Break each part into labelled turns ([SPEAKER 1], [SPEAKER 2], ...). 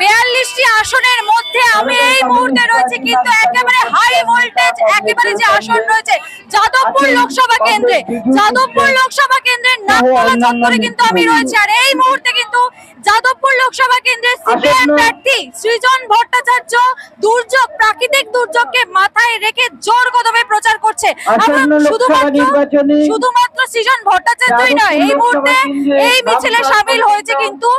[SPEAKER 1] বিয়াল্লিশটি আসনের মধ্যে আমি এই মুহূর্তে রয়েছে, কিন্তু একেবারে হাই ভোল্টেজ একেবারে যে আসন রয়েছে, যাদবপুর লোকসভা কেন্দ্রে, যাদবপুর লোকসভা কেন্দ্রের নাকতলা চত্বরে কিন্তু আমি রয়েছি। আর এই মুহূর্তে যাদবপুর লোকসভা কেন্দ্রের সিপিএম প্রার্থী সৃজন ভট্টাচার্য দুর্যোগ প্রাকৃতিক দুর্যোগকে মাথায় রেখে জোর কদমে প্রচার করছে। শুধুমাত্র সৃজন ভট্টাচার্যই নয় এই মুহূর্তে এই মিছিলে সামিল হয়েছে কিন্তু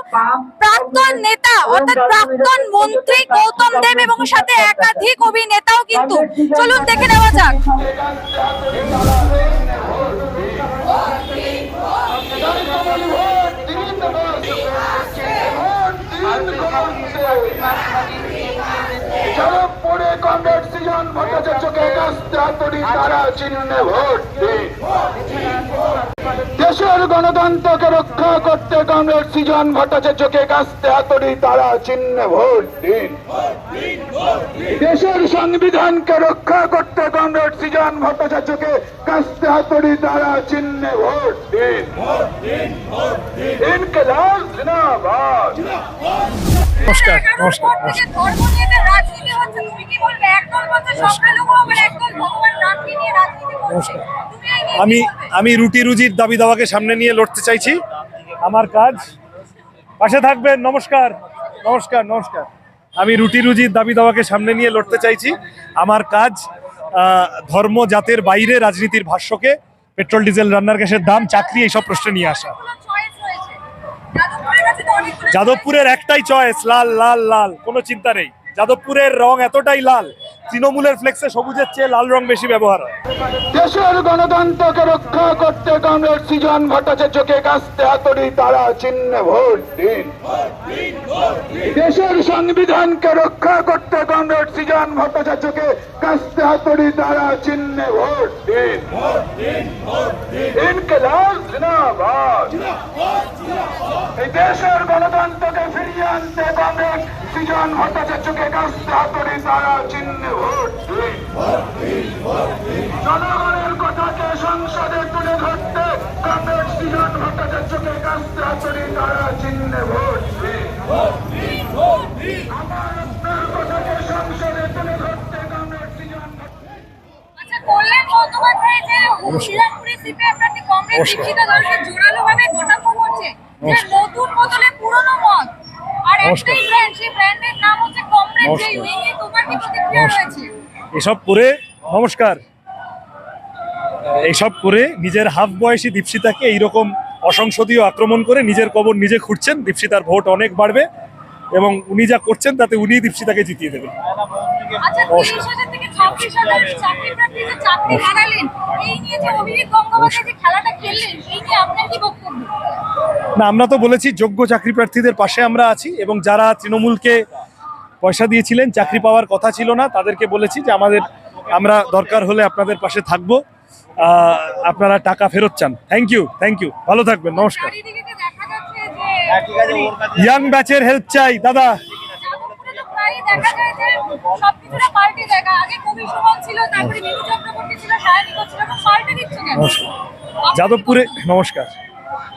[SPEAKER 1] প্রাক্তন নেতা অর্থাৎ প্রাক্তন মন্ত্রী গৌতম দেব এবং সাথে একাধিক অভিনেতাও কিন্তু। চলুন দেখে নেওয়া যাক।
[SPEAKER 2] সৃজন ভট্টাচার্যকে কাস্তে হাতুড়ি তারা চিহ্নে ভোট দিন দেশের গণতন্ত্রকে রক্ষা করতে কংগ্রেস সৃজন ভট্টাচার্যকে কাস্তে হাতুড়ি তারা চিহ্নে ভোট দিন দেশের সংবিধানকে রক্ষা করতে কংগ্রেস সৃজন ভট্টাচার্যকে কাস্তে হাতুড়ি তারা চিহ্নে ভোট দিন ইনকলাব জিন্দাবাদ।
[SPEAKER 3] নমস্কার, নমস্কার, নমস্কার। আমি আমি রুটি রুজির দাবি দাওয়াকে সামনে নিয়ে লড়তে চাইছি। আমার কাজ। পাশে থাকবেন নমস্কার। নমস্কার নমস্কার। আমি রুটি রুজির দাবি দাওয়াকে সামনে নিয়ে লড়তে চাইছি। আমার কাজ ধর্ম জাতের বাইরে রাজনীতির ভাষ্যকে পেট্রোল ডিজেল রান্নার গ্যাসের দাম চাকরি এইসব প্রশ্ন নিয়ে আসা।
[SPEAKER 1] যাদবপুরের
[SPEAKER 3] একটাই চয়েস লাল লাল লাল। কোনো চিন্তা নেই। যাদবপুরের রং এতটাই লাল। তৃণমূলের ফ্লেক্সে সবুজের চেয়ে লাল রং বেশি ব্যবহার হয়।
[SPEAKER 2] দেশের গণতন্ত্রকে রক্ষা করতে কংগ্রেস সৃজন ভট্টাচার্যকে কাস্তে হাতুড়ি, তারা চিহ্নে ভোট দিন। দেশের সংবিধানকে রক্ষা করতে কংগ্রেস সৃজন ভট্টাচার্যকে কাস্তে হাতুড়ি, তারা চিহ্নে ভোট দিন। ইনকলাব, জিন্দাবাদ। এই দেশের গণতন্ত্রকে ফিরিয়ে আনতে কংগ্রেস সৃজন ভট্টাচার্যকে কাস্তে হাতুড়ি, তারা চিহ্নে ভোট দিন জনগণের কথাকে সংসদে তুলে ধরতে কংগ্রেস সৃজন ভট্টাচার্যকে কাস্তে হাতুড়ি তারা চিহ্নে ভোট দিন আমার আপনার কথাকে সংসদে তুলে ধরতে কংগ্রেস সৃজন ভট্টাচার্য
[SPEAKER 1] আচ্ছা বন্দ্যোপাধ্যায় যে কংগ্রেস দলকে জোরালোভাবে কটাক্ষ করছে যে নতুন বদলে পুরনো মত। আর। একটাই ব্র্যান্ড সেই ব্র্যান্ডের নাম হচ্ছে
[SPEAKER 3] এসব করে নমস্কার। এইসব করে নিজের হাফ বয়সী দীপশিতাকে এইরকম অসংসদীয় আক্রমণ করে নিজের কবর নিজে খুঁড়ছেন। দীপশিতার ভোট অনেক বাড়বে এবং উনি যা করছেন তাতে উনি দীপশিতাকে জিতিয়ে দেবেন।
[SPEAKER 1] আচ্ছা
[SPEAKER 3] না আমরা তো বলেছি যোগ্য চাকরি প্রার্থীদের পাশে আমরা আছি এবং যারা তৃণমূলকে পয়সা দিয়েছিলেন, চাকরি পাওয়ার কথা ছিল না, তাদেরকে বলেছি যে আমাদের, আমরা দরকার হলে আপনাদের পাশে থাকব। আপনারা টাকা ফেরত চান। থ্যাংক ইউ থ্যাংক ইউ ভালো থাকবেন, নমস্কার। ইয়াং ব্যাচের হেল্প চাই, দাদা।
[SPEAKER 1] যাদবপুরে,
[SPEAKER 3] নমস্কার।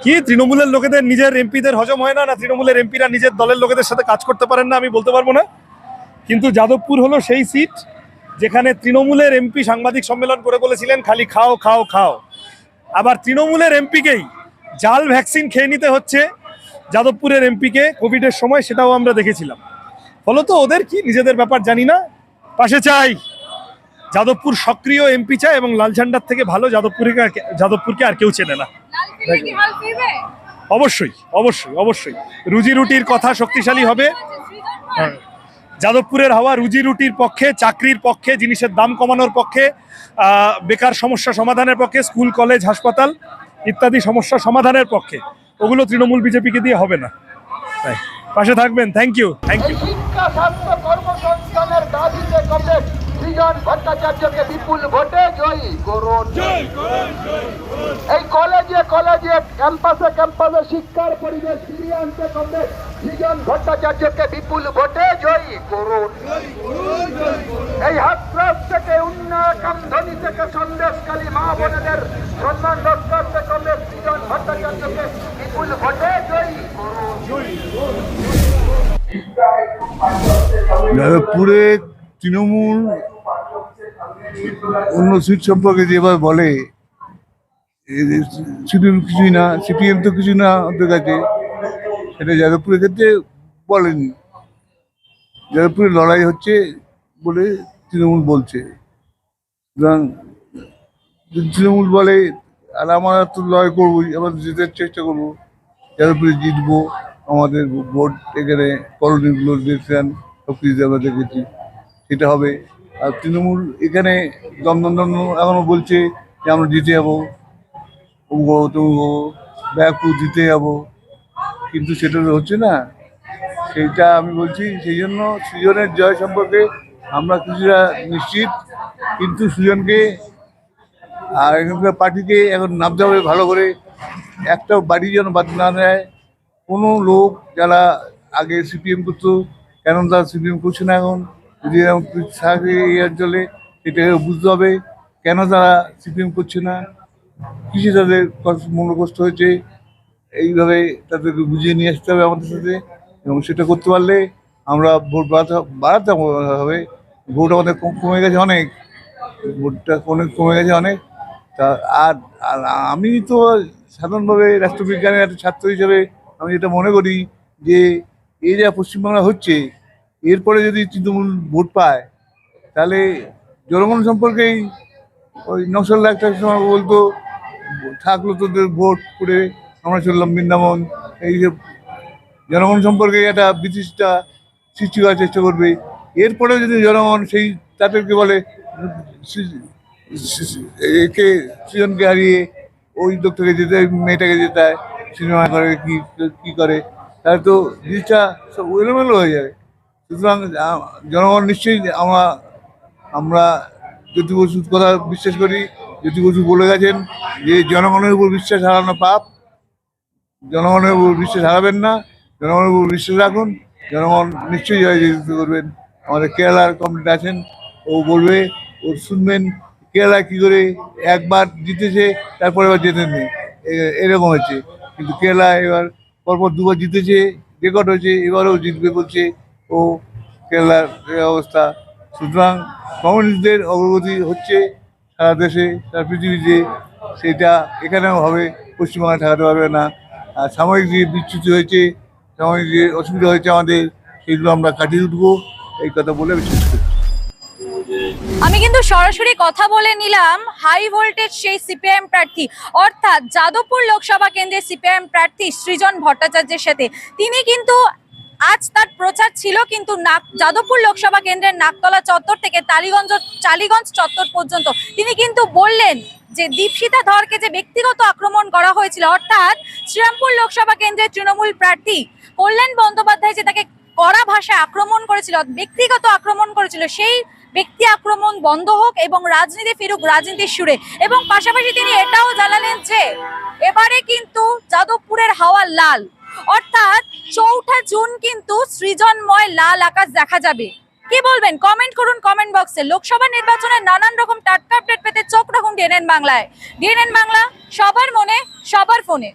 [SPEAKER 3] যাদবপুরে কি, তৃণমূলের লোকেদের নিজের এমপিদের হজম হয় না না তৃণমূলের এমপিরা নিজের দলের লোকেদের সাথে কাজ করতে পারেন না, আমি বলতে পারব না। কিন্তু যাদবপুর হলো সেই সিট যেখানে তৃণমূলের এমপি সাংবাদিক সম্মেলন করে বলেছিলেন, খালি খাও খাও খাও। আবার তৃণমূলের এমপিকেই জাল ভ্যাকসিন খেয়ে নিতে হচ্ছে যাদবপুরের এমপিকে কোভিডের সময়, সেটাও আমরা দেখেছিলাম। ফলত ওদের কি, নিজেদের ব্যাপার জানি না। পাশে চাই, যাদবপুর সক্রিয় এমপি চায় এবং লাল ঝান্ডার থেকে ভালো কে- যাদবপুরকে আর কেউ চেনে না। অবশ্যই অবশ্যই অবশ্যই। রুজি রুটির কথা শক্তিশালী হবে। হ্যাঁ। যাদবপুরের হাওয়া রুজি রুটির পক্ষে চাকরির পক্ষে জিনিসের দাম কমানোর পক্ষে বেকার সমস্যা সমাধানের পক্ষে স্কুল কলেজ হাসপাতাল ইত্যাদি সমস্যা সমাধানের পক্ষে। ওগুলো তৃণমূল বিজেপিকে দিয়ে হবে না। তাই পাশে থাকবেন। Thank you thank you
[SPEAKER 2] Srijan ভট্টাচার্যকে বিপুল ভোটে জয়ী করুন। এই কলেজে কলেজে ক্যাম্পাসে ক্যাম্পাসে শিক্ষার পরিবেশ ফিরিয়ে আনতে কংগ্রেস সৃজন ভট্টাচার্যকে বিপুল ভোটে জয়ী করুন। এই হাতরাস থেকে উন্নয়ন ধ্বনি থেকে সন্দেশকালী মা বোনেদের সম্মান রক্ষার্থে কংগ্রেস সৃজন ভট্টাচার্যকে বিপুল ভোটে জয়ী করুন।
[SPEAKER 4] যাদবপুরে তৃণমূল অন্য সিট সম্পর্কে যেভাবে বলে সিপিএম কিছুই না সিপিএম তো কিছু না ওদের কাছে। সেটা যাদবপুরের ক্ষেত্রে বলেনি যাদবপুরে লড়াই হচ্ছে বলে তৃণমূল বলছে। সুতরাং তৃণমূল বলে, আর আমরা তো লড়াই করবোই আবার জেতার চেষ্টা করব, যাদবপুরে জিতবো, আমাদের ভোট এখানে কলোনিগুলো দেখছেন সব কিছু আমরা দেখেছি। সেটা হবে। তৃণমূল এখানে দমদম দমদম এখনও বলছে যে আমরা জিতে যাব অমুক তমুক ব্যাগপুর জিতে যাব। কিন্তু সেটা হচ্ছে না। সেইটা আমি বলছি, সেই জন্য সৃজনের জয় সম্পর্কে আমরা কিছুটা নিশ্চিত। কিন্তু সৃজনকে আর এখানকার পার্টিকে এখন নামতে হবে ভালো করে। একটা বাড়ি যেন বাদ না দেয়। কোনো লোক যারা আগে সিপিএম করতো কেন তারা সিপিএম করছে না এখন। কিছু থাকে এই অঞ্চলে সেটাকে বুঝতে হবে, কেন তারা সিপিএম করছে না? কিসে তাদের কষ্ট- মনোকষ্ট হয়েছে? এইভাবে তাদেরকে বুঝিয়ে নিয়ে আসতে হবে আমাদের সাথে, এবং সেটা করতে পারলে আমরা ভোট বাড়াতে বাড়াতে হবে। ভোট আমাদের কম- গেছে অনেক, ভোটটা অনেক কমে গেছে অনেক। তা আর আর আমি তো সাধারণভাবে রাষ্ট্রবিজ্ঞানের একটা ছাত্র হিসেবে আমি যেটা মনে করি যে, এই যা পশ্চিমবাংলা হচ্ছে এরপরে যদি তৃণমূল ভোট পায়, তাহলে জনগণ সম্পর্কেই ওই নকশাল একটা সময় বলতো, থাকল তোদের ভোট করে আমরা চললাম বৃন্দাবন। এই যে জনগণ সম্পর্কে একটা বিতৃষ্টা সৃষ্টি করার চেষ্টা করবে। এরপরে যদি জনগণ সেই তাদেরকে বলে একে সৃজনকে হারিয়ে ওই লোকটাকে যেতে, মেয়েটাকে যেতে হয়, সিনেমা করে কি কি করে, তাহলে তো জিনিসটা সব এলোমেলো হয়ে যাবে। সুতরাং জনগণ নিশ্চয়ই আমরা আমরা জ্যোতি বসুর কথা বিশ্বাস করি। জ্যোতি বসু বলে গেছেন যে, জনগণের উপর বিশ্বাস হারানো পাপ। জনগণের উপর বিশ্বাস হারাবেন না। জনগণের উপর বিশ্বাস রাখুন। জনগণ নিশ্চয়ই জয়যুক্ত করবেন। আমাদের কেরালার কমিটি আছেন। ও বলবে ও শুনবেন, কেরালা কি করে একবার জিতেছে, তারপরে এবার জেতেননি। এরকম হয়েছে। কিন্তু কেরালা এবার পরপর দুবার জিতেছে, রেকর্ড হয়েছে, এবারেও জিতবে বলছে। ও কেরালার অবস্থা। সুতরাং কমিউনিস্টদের অগ্রগতি হচ্ছে সারা দেশে, সারা পৃথিবীতে। সেটা এখানেও হবে পশ্চিমবাংলা ঠেকাতে পারবে না। আর সাময়িক যে বিচ্যুতি হয়েছে, সাময়িক যে অসুবিধা হয়েছে আমাদের, সেগুলো আমরা কাটিয়ে উঠবো। এই কথা বলে শেষ করছি।
[SPEAKER 1] আমি কিন্তু সরাসরি কথা বলে নিলাম হাই ভোল্টেজ সেই সিপিআইএম প্রার্থী, অর্থাৎ যাদবপুর লোকসভা কেন্দ্রের সিপিআইএম প্রার্থী সৃজন ভট্টাচার্যের সাথে। তিনি কিন্তু আজ তার প্রচার ছিল কিন্তু যাদবপুর লোকসভা কেন্দ্রের নাকতলা চত্বর থেকে টালিগঞ্জ টালিগঞ্জ চত্বর পর্যন্ত। তিনি কিন্তু বললেন যে দীপশিতা ধরকে যে ব্যক্তিগত আক্রমণ করা হয়েছিল, অর্থাৎ শ্রীরামপুর লোকসভা কেন্দ্রের তৃণমূল প্রার্থী কল্যাণ বন্দ্যোপাধ্যায় যে তাকে কড়া ভাষায় আক্রমণ করেছিল, ব্যক্তিগত আক্রমণ করেছিল, সেই ব্যক্তি আক্রমণ বন্ধ হোক এবং রাজনীতি ফিরুক রাজনীতির সুরে। এবং পাশাপাশি তিনি এটাও জানালেন যে, এবারে কিন্তু যাদবপুরের হাওয়া লাল। অর্থাৎ চৌঠা জুন কিন্তু সৃজনময় লাল আকাশ দেখা যাবে। কি বলবেন? কমেন্ট করুন কমেন্ট বক্সে লোকসভা নির্বাচনে নানান রকম টাটকা আপডেট পেতে চোখ রাখুন ডিএনএন বাংলায়। ডিএনএন বাংলা, সবার মনে, সবার ফোনে